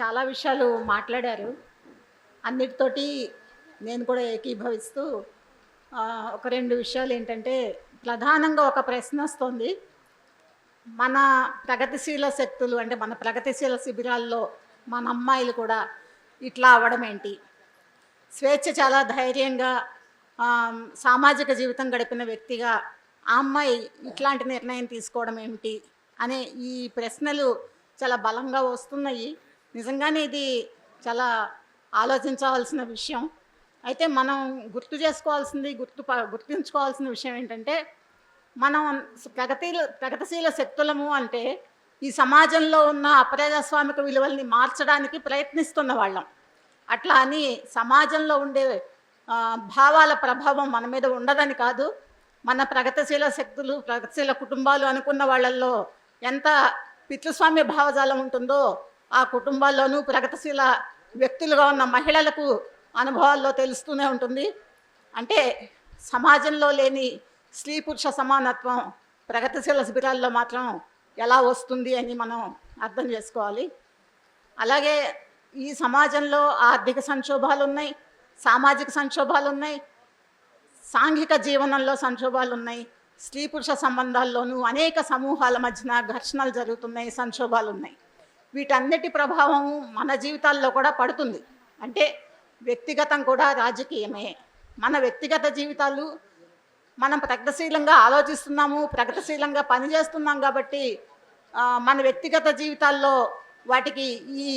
చాలా విషయాలు మాట్లాడారు. అన్నిటితోటి నేను కూడా ఏకీభవిస్తూ ఒక రెండు విషయాలు ఏంటంటే ప్రధానంగా ఒక ప్రశ్న వస్తుంది. మన ప్రగతిశీల శక్తులు అంటే మన ప్రగతిశీల శిబిరాల్లో మన అమ్మాయిలు కూడా ఇట్లా అవ్వడం ఏంటి? స్వేచ్ఛ చాలా ధైర్యంగా సామాజిక జీవితం గడిపిన వ్యక్తిగా ఆ అమ్మాయి ఇట్లాంటి నిర్ణయం తీసుకోవడం ఏమిటి అనే ఈ ప్రశ్నలు చాలా బలంగా వస్తున్నాయి. నిజంగానే ఇది చాలా ఆలోచించవలసిన విషయం. అయితే మనం గుర్తు చేసుకోవాల్సింది గుర్తు గుర్తుంచుకోవాల్సిన విషయం ఏంటంటే మనం ప్రగతిల ప్రగతిశీల శక్తులము అంటే ఈ సమాజంలో ఉన్న అప్రజాస్వామిక విలువల్ని మార్చడానికి ప్రయత్నిస్తున్న వాళ్ళం. అట్లా అని సమాజంలో ఉండే భావాల ప్రభావం మన మీద ఉండదని కాదు మన ప్రగతిశీల శక్తులు ప్రగతిశీల కుటుంబాలు అనుకున్న వాళ్ళల్లో ఎంత పితృస్వామ్య భావజాలం ఉంటుందో ఆ కుటుంబాల్లోనూ ప్రగతిశీల వ్యక్తులుగా ఉన్న మహిళలకు అనుభవాల్లో తెలుస్తూనే ఉంటుంది. అంటే సమాజంలో లేని స్త్రీ పురుష సమానత్వం ప్రగతిశీల శిబిరాల్లో మాత్రం ఎలా వస్తుంది అని మనం అర్థం చేసుకోవాలి. అలాగే ఈ సమాజంలో ఆర్థిక సంక్షోభాలు ఉన్నాయి సామాజిక సంక్షోభాలు ఉన్నాయి సాంఘిక జీవనంలో సంక్షోభాలు ఉన్నాయి స్త్రీ పురుష సంబంధాల్లోనూ అనేక సమూహాల మధ్యన ఘర్షణలు జరుగుతున్నాయి సంక్షోభాలు ఉన్నాయి వీటన్నిటి ప్రభావం మన జీవితాల్లో కూడా పడుతుంది. అంటే వ్యక్తిగతం కూడా రాజకీయమే. మన వ్యక్తిగత జీవితాలు మనం ప్రగతిశీలంగా ఆలోచిస్తున్నాము ప్రగతిశీలంగా పనిచేస్తున్నాం కాబట్టి మన వ్యక్తిగత జీవితాల్లో వాటికి ఈ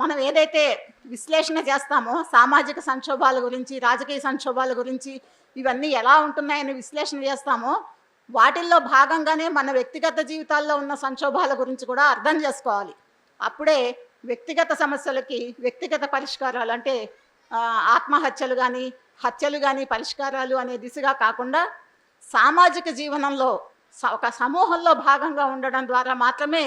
మనం ఏదైతే విశ్లేషణ చేస్తామో సామాజిక సంక్షోభాల గురించి రాజకీయ సంక్షోభాల గురించి ఇవన్నీ ఎలా ఉంటున్నాయని విశ్లేషణ చేస్తామో వాటిల్లో భాగంగానే మన వ్యక్తిగత జీవితాల్లో ఉన్న సంక్షోభాల గురించి కూడా అర్థం చేసుకోవాలి. అప్పుడే వ్యక్తిగత సమస్యలకి వ్యక్తిగత పరిష్కారాలు అంటే ఆత్మహత్యలు కానీ హత్యలు కానీ పరిష్కారాలు అనే దిశగా కాకుండా సామాజిక జీవనంలో స- ఒక సమూహంలో భాగంగా ఉండడం ద్వారా మాత్రమే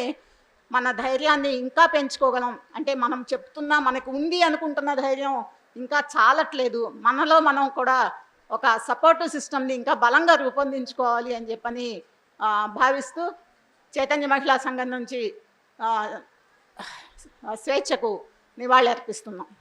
మన ధైర్యాన్ని ఇంకా పెంచుకోగలం. అంటే మనం చెప్తున్నా మనకు ఉంది అనుకుంటున్న ధైర్యం ఇంకా చాలట్లేదు. మనలో మనం కూడా ఒక సపోర్టివ్ సిస్టమ్ని ఇంకా బలంగా రూపొందించుకోవాలి అని చెప్పని భావిస్తూ చైతన్య మహిళా సంఘం నుంచి స్వేచ్ఛకు నివాళి అర్పిస్తున్నాం